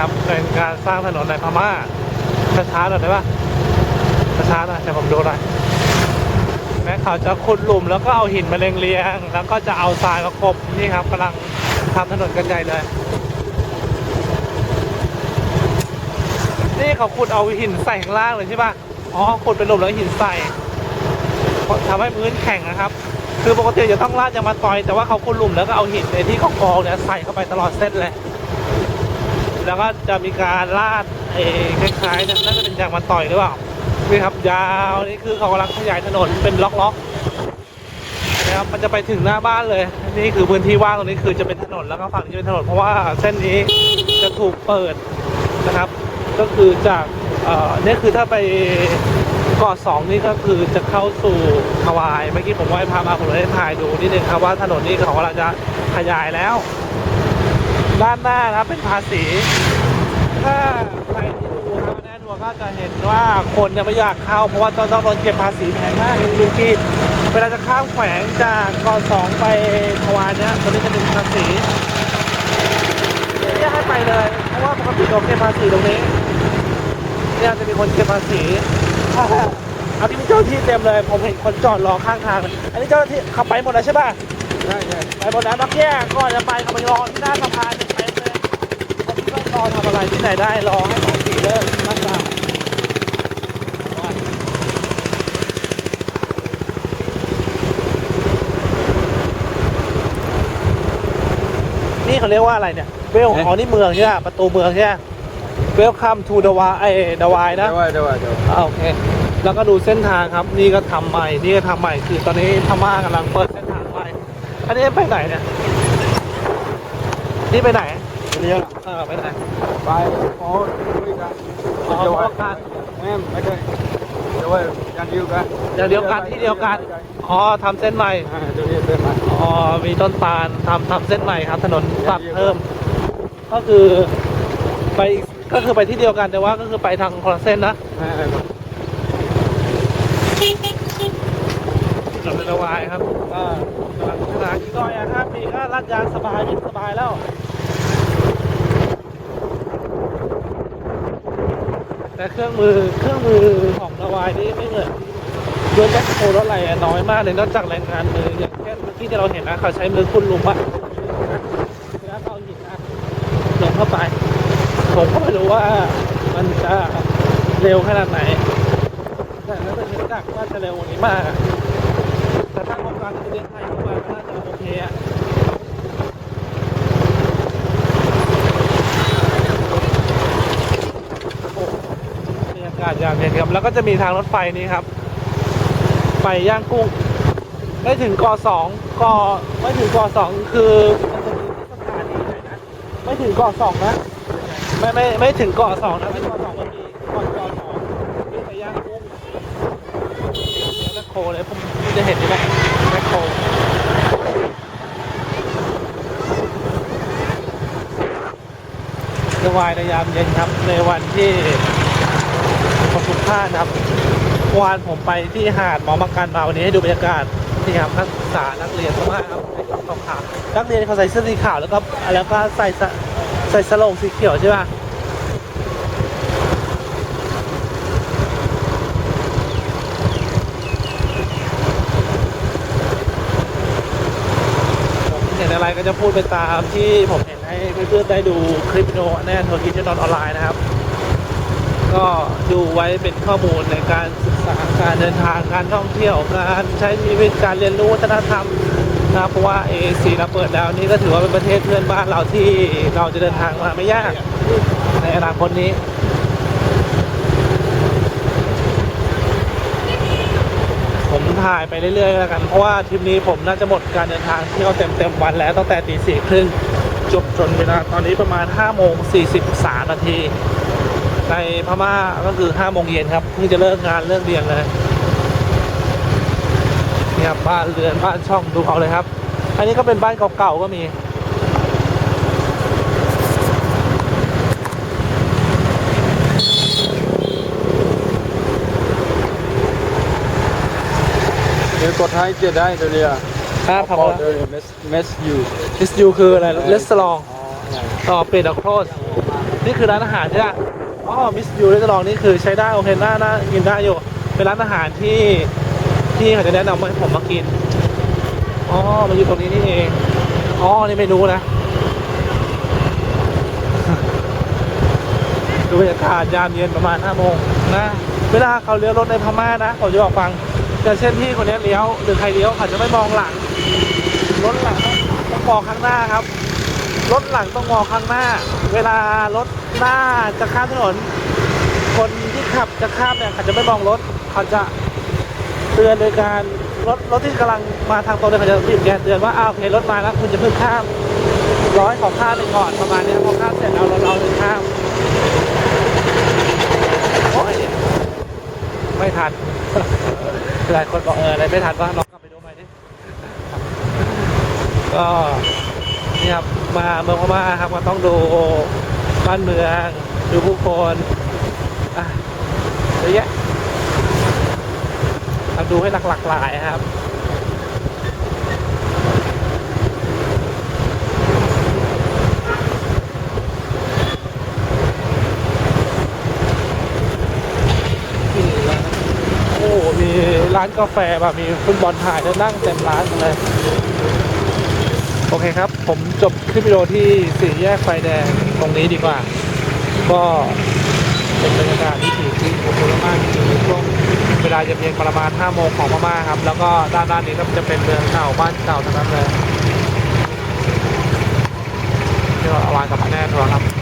ครับเป็นการสร้างถนนในพม่าช้าๆหน่อยได้ปะช้าๆหน่อยแต่ผมดูหน่อยแม้เขาจะขุดหลุมแล้วก็เอาหินมาเรียงๆแล้วก็จะเอาทรายมากบนี่ครับกำลังทำถนนกันใหญ่เลยนี่เขาขุดเอาหินใส่ข้างล่างเลยใช่ปะอ๋อขุดเป็นหลุมแล้วหินใส่ทำให้พื้นแข็งนะครับ คือปกติจะต้องลาดยางมาตอย แต่ว่าเขาขุดหลุมแล้วก็เอาหินในที่กองๆเนี่ยใส่เข้าไปตลอดเส้นเลย แล้วก็จะมีการลาดเอคล้ายๆนั่นน่าจะเป็นยางมาต่อยหรือเปล่านี่ครับยาวนี่คือเขากำลังขยายถนนเป็นล็อกๆนะครับมันจะไปถึงหน้าบ้านเลย นี่คือพื้นที่ว่างตรงนี้คือจะเป็นถนนแล้วก็ฝั่งนี้จะเป็นถนนเพราะว่าเส้นนี้จะถูกเปิดนะครับ ก็คือจากเอ่อนี่ยคือถ้าไปเกาะสองนี่ก็คือจะเข้าสู่ฮาวายเมื่อกี้ผมว่าพามาผมเลยได้ถ่ายดูนิดนึงครับว่าถนนนี้เขากำลังจะขยายแล้ว ด้านหน้านะครับเป็นภาษี ถ้าใครที่ดูครับแน่นอนก็จะเห็นว่าคนเนี่ยไม่อยากเข้าเพราะว่าต้องต้องโดนเก็บภาษีแพงมากดูที่เวลาจะข้ามแขวงจากกสองไปทวารเนี่ยตอนนี้จะเป็นภาษีไม่ให้ไปเลย เพราะว่าปกติเราเก็บภาษีตรงนี้เนี่ยจะมีคนเก็บภาษีเอาที่มีเจ้าหน้าที่เต็มเลย ผมเห็นคนจอดรอข้างทาง อันนี้เจ้าหน้าที่ขับไปหมดแล้วใช่ป่ะ ใช่ใช่ไปบนนั้นเมื่อกี้ก่อนจะไปเขาไปรอที่หน้าสะพานเต็มเลยเขาไม่ต้องรอทำอะไรที่ไหนได้รอให้สองสี่เลิกมากกว่านี่เขาเรียกว่าอะไรเนี่ยเวลอ๋อนี่เมืองใช่ไหมประตูเมืองใช่ไหมเวลคัมทูดาวาไอดาวายนะเดี๋ยวว่าเดี๋ยวว่าเดี๋ยวอ่าโอเคแล้วก็ดูเส้นทางครับ นี่ก็ทำใหม่ นี่ก็ทำใหม่ คือตอนนี้พม่ากำลังเปิดเส้นทางใหม่ อันนี้ไปไหนเนี่ยนี่ไปไหนเรียกเออไปไหนไปโอ้คุยกันอ๋อเดี๋ยวว่าการแม่ไม่ได้เดี๋ยวว่าอย่างเดียวกันอย่างเดียวกันที่เดียวกันอ๋อทำเส้นใหม่อ่าเดี๋ยวเรียกเส้นมาอ๋อมีต้นตาลทำทำเส้นใหม่ครับ ถนนตัดเพิ่ม ก็คือไปอีกก็คือไปที่เดียวกันแต่ว่าก็คือไปทางคนละเส้นนะ อ่าถนนระวายครับก็กำลังพัฒนาที่ก้อยอะครับปีก็ลาดยางสบายวิ่สบายแล้วแต่เครื่องมือเครื่องมือของระวายนี่ไม่เหมือนยนต์แบ็คโฮรถอะไรอะน้อยมากเลยนอกจากแรงงานมืออย่างเช่นเมื่อกี้ที่เราเห็นนะเขาใช้มือคุณลุมอะเวลาเขาเอาหินนะลงเข้าไป ผมก็ไม่รู้ว่ามันจะเร็วขนาดไหนแต่ถ้าเป็นเห็นจักรว่าจะเร็วกว่านี้มาก แต่ถ้าโครงการเรียนไทยเข้ามาก็น่าจะโอเคอะโอ้บรรยากาศยามเย็นครับ แล้วก็จะมีทางรถไฟนี้ครับ ไปย่างกุ้ง ไม่ถึงกสองกไม่ถึงกสองคือมันจะมีที่สถานีไหนนะไม่ถึงกสองนะ ไม่ไม่ไม่ถึงเกาะสองนะไม่เกาะสองมันมีก่อนเกาะสองนี่ไปย่างกุ้งแมค โครเลยผมจะเห็นใช่ไหมแมคโครจะวายในยามเย็นครับ ในวันที่ประสุขภาพนะครับวานผมไปที่หาดหมอมังกันมาวันนี้ให้ดูบรรยากาศนี่ครับนักศึกษานักเรียนมากครับในชุดขาวนักเรียนเขาใส่เสื้อสีขาวแล้วก็แล้วก็ใส่ใส่สโลงสีเขียวใช่ป่ะ ผมเห็นอะไร ก็จะพูดไปตามที่ผมเห็นให้เพื่อนๆได้ดูคลิปวิดีโอแน่นโทรคิดจะนอนออนไลน์นะครับ ก็ดูไว้เป็นข้อมูลในการศึกษาการเดินทางการท่องเที่ยวการใช้ชีวิตการเรียนรู้วัฒนธรรมนะครับเพราะว่าเอซีเราเปิดแล้วนี่ก็ถือว่าเป็นประเทศเพื่อนบ้านเราที่เราจะเดินทางมาไม่ยากในอนาคตนี้ ผมถ่ายไปเรื่อยๆแล้วกัน เพราะว่าทริปนี้ผมน่าจะหมดการเดินทางที่เขาเต็มเต็มๆวันแล้วตั้งแต่ตีสี่ครึ่งจบจนเวลาตอนนี้ประมาณ5โมง43นาทีในพม่าก็คือ5โมงเย็นครับเพิ่งจะเลิกงานเลิกเรียนเลยนี่ครับบ้านเรือนบ้านช่องดูเอาเลยครับ อันนี้ก็เป็นบ้านเก่าๆก็มี เดี๋ยวกดให้เจ็ดได้เดี๋ยวเรียกครับพอเดี๋ยวเมสเมสยูดิสยูคืออะไรเลสลองอ๋ออะไรต่อเปรดอะโครสนี่คือร้านอาหารใช่ไหมอ๋อมิสยูได้จะลองนี่คือใช้ได้โอเคน่าน่ากินได้อยู่ เป็นร้านอาหารที่ที่เขาจะแนะนำให้ผมมากิน อ๋อ มันอยู่ตรงนี้นี่เอง อ๋อ นี่ไม่รู้นะ ดูบรรยากาศยามเย็นประมาณ5โมงนะ เวลาเขาเลี้ยวรถในพม่านะผมจะบอกฟัง อย่างเช่นที่คนนี้เลี้ยวหรือใครเลี้ยวเขาจะไม่มองหลังรถหลังต้องมองข้างหน้าครับรถหลังต้องมองข้างหน้า เวลารถหน้าจะข้ามถนน คนที่ขับจะข้ามเนี่ยเขาจะไม่มองรถเขาจะเตือนโดยการรถรถที่กำลังมาทางตรงเนี่ยเขาจะบีบแกเตือนว่าอ้าวโอเครถมาแล้วคุณจะเพิ่งข้ามร้อยขอข้ามไปก่อนประมาณนี้พอข้ามเสร็จเอาเราเราเลยข้ามโอ้ย ไม่ทัน หลายคนบอกเอออะไรไม่ทันก็ลองกลับไปดูใหม่ดิก็นี่ครับมาเมืองพม่าครับมาต้องดูบ้านเมืองดูผู้คนอะเยอะแยะเอาดูให้หลากหลากหลายครับ โอ้ มี ร้านกาแฟแบบมีฟุตบอลถ่ายแล้วนั่งเต็มร้านเลย โอเคครับ ผมจบคลิปวิดีโอที่สี่แยกไฟแดงตรงนี้ดีกว่า ก็เป็นบรรยากาศที่ถีที่ผมรู้มากจริงๆช่วงเวลาจะเย็นๆประมาณ5โมงของพม่าครับ แล้วก็ด้านด้านนี้ก็จะเป็นเมืองเก่าบ้านเก่าทั้งนั้นเลยที่เราเอาวานกับแน่ทัวครับ